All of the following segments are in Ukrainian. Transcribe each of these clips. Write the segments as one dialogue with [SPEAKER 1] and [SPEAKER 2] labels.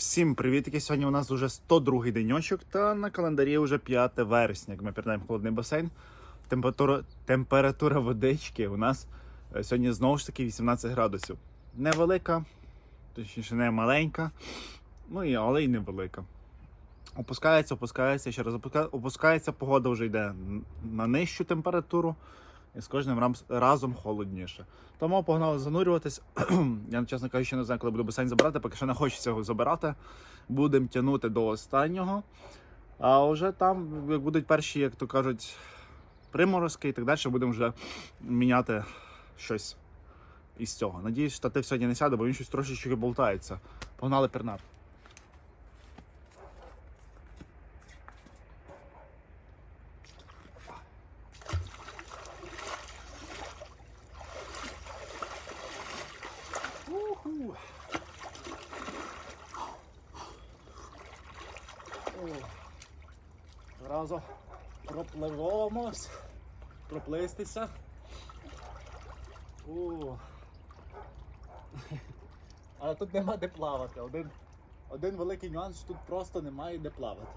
[SPEAKER 1] Всім привітки! Сьогодні у нас вже 102 деньочок, та на календарі вже 5 вересня. Як ми пірнаємо холодний басейн. Температура, температура водички у нас е, сьогодні знову ж таки 18 градусів. Невелика, точніше, не маленька, ну і але й невелика. Опускається, опускається, ще раз опуска- опускається, погода вже йде на нижчу температуру. І з кожним разом холодніше. Тому погнали занурюватись. Я, чесно кажучи, не знаю, коли буду басейн забирати, поки що не хочеться його забирати. Будемо тягнути до останнього. А вже там, як будуть перші, як то кажуть, приморозки і так далі, будемо вже міняти щось із цього. Надіюсь, штатив сьогодні не сяде, бо він щось трошечки болтається. Погнали пернати. Уху. О. Зразу пропливомось, проплистися. О. Але тут нема де плавати. Один, один великий нюанс, тут просто немає де плавати.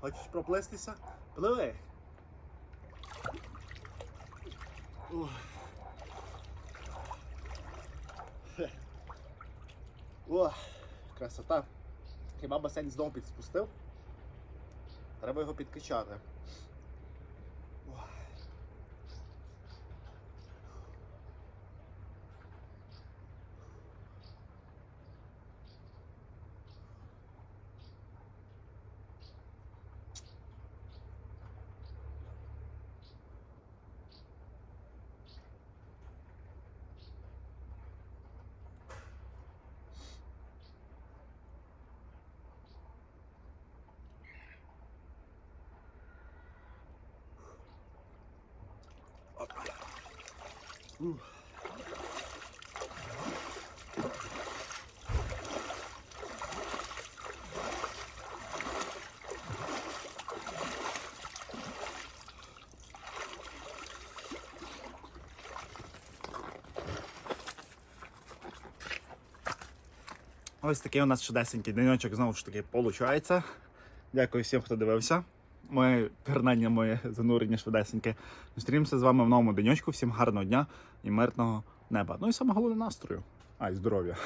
[SPEAKER 1] Хочеш проплистися? Пливи. Ух. О, красота. Хіба басейн знову підспустив? Треба його підкачати. Ось такий у нас чудесенький денечок знову ж таки виходить. Дякую всім, хто дивився. Моє пірнання, моє занурення швидесеньке. Зустрінемося з вами в новому денечку. Всім гарного дня і мирного неба. Ну і саме головне настрою. А, і здоров'я.